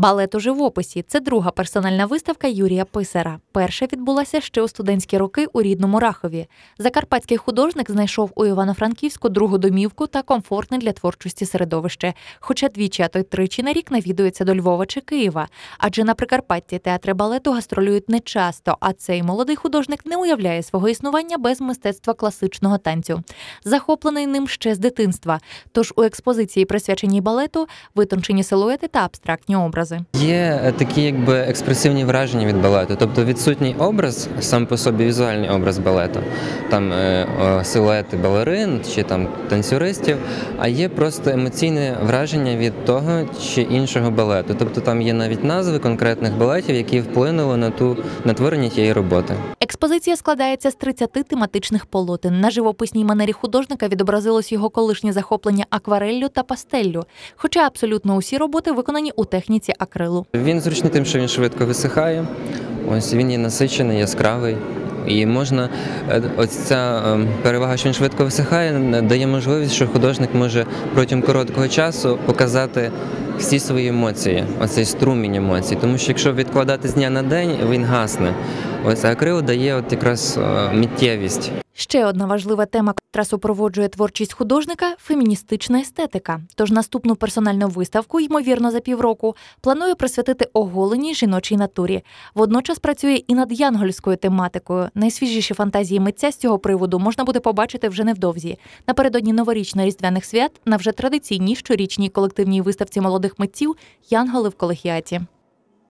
Балет у живописі це друга персональна виставка Юрія Писара. Перша відбулася ще у студентські роки у рідному Рахові. Закарпатський художник знайшов у Івано-Франківську другу домівку та комфортне для творчості середовище. Хоча двічі, а то й тричі на рік навідується до Львова чи Києва. Адже на Прикарпатті театри балету гастролюють не часто, а цей молодий художник не уявляє свого існування без мистецтва класичного танцю. Захоплений ним ще з дитинства. Тож у експозиції, присвяченій балету, витончені силуети та абстрактні образи. Є е, такі якби експресивні враження від балету, тобто відсутній образ, сам по собі візуальний образ балету, там е, о, силуети балерин чи там танцюристів, а є просто емоційне враження від того чи іншого балету. Тобто там є навіть назви конкретних балетів, які вплинули на ту на творення тієї роботи. Експозиція складається з 30 тематичних полотен. На живописній манері художника відобразилось його колишнє захоплення аквареллю та пастеллю. Хоча абсолютно усі роботи виконані у техніці акрилу. Він зручний тим, що він швидко висихає. Ось він є насичений, яскравий. І можна е, ось ця е, перевага, що він швидко висихає, дає можливість, що художник може протягом короткого часу показати всі свої емоції, оцей струмінь емоцій. Тому що якщо відкладати з дня на день, він гасне. Ось а акрил дає от якраз е, миттєвість. Ще одна важлива тема, яка супроводжує творчість художника феміністична естетика. Тож наступну персональну виставку, ймовірно, за півроку, планує присвятити оголеній жіночій натурі. Водночас працює і над янгольською тематикою. Найсвіжіші фантазії митця з цього приводу можна буде побачити вже невдовзі. Напередодні новорічно-різдвяних свят на вже традиційній щорічній колективній виставці молодих митців Янголи в колегіаті.